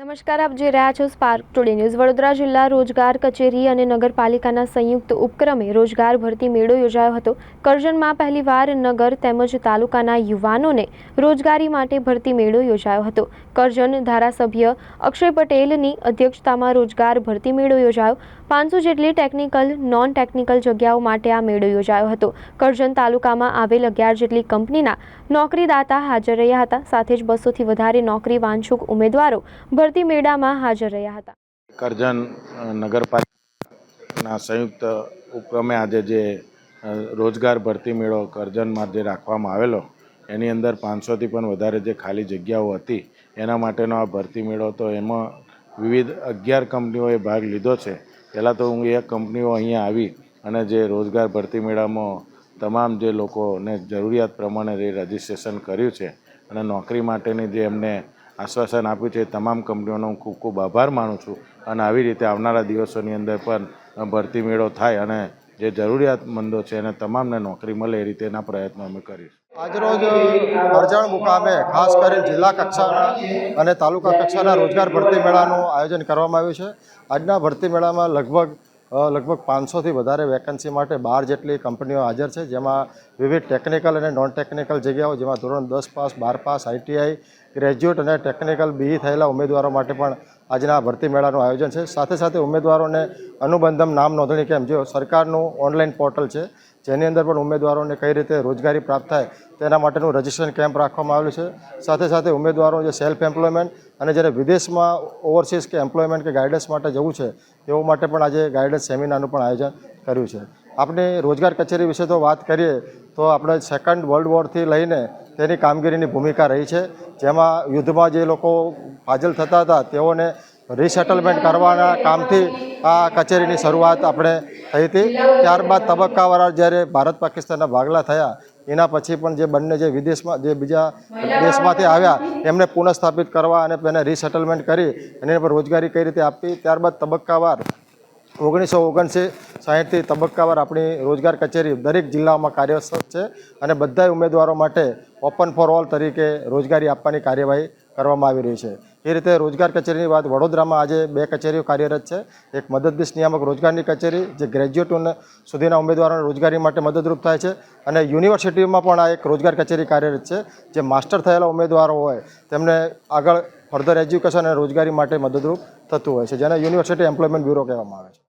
નમસ્કાર, આપ જોઈ રહ્યા છો સ્પાર્ક ટુડે ન્યૂઝ વડોદરા જિલ્લા રોજગાર કચેરી અને નગરપાલિકાના સંયુક્ત ઉપક્રમે રોજગાર ભરતી મેળો યોજાયો હતો. કરજણમાં પહેલીવાર નગર તેમજ તાલુકાના યુવાનોને રોજગારી માટે ભરતી મેળો યોજાયો હતો. કરજણ ધારાસભ્ય અક્ષય પટેલની અધ્યક્ષતામાં રોજગાર ભરતી મેળો યોજાયો. પાંચસો જેટલી ટેકનિકલ નોન ટેકનિકલ જગ્યાઓ માટે આ મેળો યોજાયો હતો. કરજણ તાલુકામાં આવેલ અગિયાર જેટલી કંપનીના નોકરીદાતા હાજર રહ્યા હતા. સાથે જ બસોથી વધારે નોકરી વાંછુક ઉમેદવારો ભરતી મેળામાં હાજર રહ્યા હતા. કરજણ નગરપાલિકાના સંયુક્ત ઉપક્રમે આજે જે રોજગાર ભરતી મેળો કરજણમાં જે રાખવામાં આવેલો, એની અંદર પાંચસોથી પણ વધારે જે ખાલી જગ્યાઓ હતી, એના માટેનો આ ભરતી મેળો તો એમાં વિવિધ અગિયાર કંપનીઓએ ભાગ લીધો છે. પહેલાં તો હું એ કંપનીઓ અહીંયા આવી અને જે રોજગાર ભરતી મેળામાં તમામ જે લોકોને જરૂરિયાત પ્રમાણે રજિસ્ટ્રેશન કર્યું છે અને નોકરી માટેની જે એમને આશ્વાસન આપ્યું છે. તમામ કંપનીઓનો હું ખૂબ ખૂબ આભાર માનું છું અને આવી રીતે આવનારા દિવસોની અંદર પણ ભરતી મેળો થાય અને જે જરૂરિયાતમંદો છે એને તમામને નોકરી મળે એ રીતેના પ્રયત્નો અમે કરીશું. આજરોજ અરજણ મુકામે ખાસ કરીને જિલ્લા કક્ષાના અને તાલુકા કક્ષાના રોજગાર ભરતી મેળાનું આયોજન કરવામાં આવ્યું છે. આજના ભરતી મેળામાં લગભગ લગભગ પાંચસોથી વધારે વેકન્સી માટે બાર જેટલી કંપનીઓ હાજર છે, જેમાં વિવિધ ટેકનિકલ અને નોન ટેકનિકલ જગ્યાઓ, જેમાં ધોરણ દસ પાસ, બાર પાસ આઈટીઆઈ ગ્રેજ્યુએટ અને ટેકનિકલ બીઈ થયેલા ઉમેદવારો માટે પણ આજના ભરતી મેળાનું આયોજન છે. સાથે સાથે ઉમેદવારોને અનુબંધમ નામ નોંધણી કેમ? જો સરકારનું ઓનલાઈન પોર્ટલ છે જેની અંદર પણ ઉમેદવારોને કઈ રીતે રોજગારી પ્રાપ્ત થાય તેના માટેનું રજિસ્ટ્રેશન કેમ્પ રાખવામાં આવેલું છે. સાથે સાથે ઉમેદવારો જે સેલ્ફ એમ્પ્લોયમેન્ટ અને જ્યારે વિદેશમાં ઓવરસીઝ કે એમ્પ્લોયમેન્ટ કે ગાઈડન્સ માટે જવું છે, તેઓ માટે પણ આજે ગાઈડન્સ સેમિનારનું પણ આયોજન કર્યું છે. આપણે રોજગાર કચેરી વિશે તો વાત કરીએ, તો આપણે સેકન્ડ વર્લ્ડ વોરથી લઈને તેની કામગીરીની ભૂમિકા રહી છે. જેમાં યુદ્ધમાં જે લોકો ફાજલ થતા હતા, તેઓને રીસેટલમેન્ટ કરવાના કામથી આ કચેરીની શરૂઆત આપણે થઈ હતી. ત્યારબાદ તબક્કાવાળા જ્યારે ભારત પાકિસ્તાનના ભાગલા થયા, એના પછી પણ જે બંને જે વિદેશમાં, જે બીજા દેશમાંથી આવ્યા, એમને પુનઃસ્થાપિત કરવા અને તેને રિસેટલમેન્ટ કરી એની પર રોજગારી કઈ રીતે આપવી. ત્યારબાદ તબક્કાવાર, ઓગણીસો ઓગણસી સાહીઠથી તબક્કાવાર આપણી રોજગાર કચેરી દરેક જિલ્લાઓમાં કાર્યરત છે અને બધા ઉમેદવારો માટે ઓપન ફોર ઓલ તરીકે રોજગારી આપવાની કાર્યવાહી કરવામાં આવી રહી છે. એ રીતે રોજગાર કચેરીની વાત વડોદરામાં આજે બે કચેરીઓ કાર્યરત છે. એક મદદનીશ નિયામક રોજગારની કચેરી, જે ગ્રેજ્યુએટ સુધીના ઉમેદવારોને રોજગારી માટે મદદરૂપ થાય છે. અને યુનિવર્સિટીમાં પણ આ એક રોજગાર કચેરી કાર્યરત છે, જે માસ્ટર થયેલા ઉમેદવારો હોય, તેમને આગળ ફર્ધર એજ્યુકેશન અને રોજગારી માટે મદદરૂપ થતું હોય છે, જેને યુનિવર્સિટી એમ્પ્લોયમેન્ટ બ્યુરો કહેવામાં આવે છે.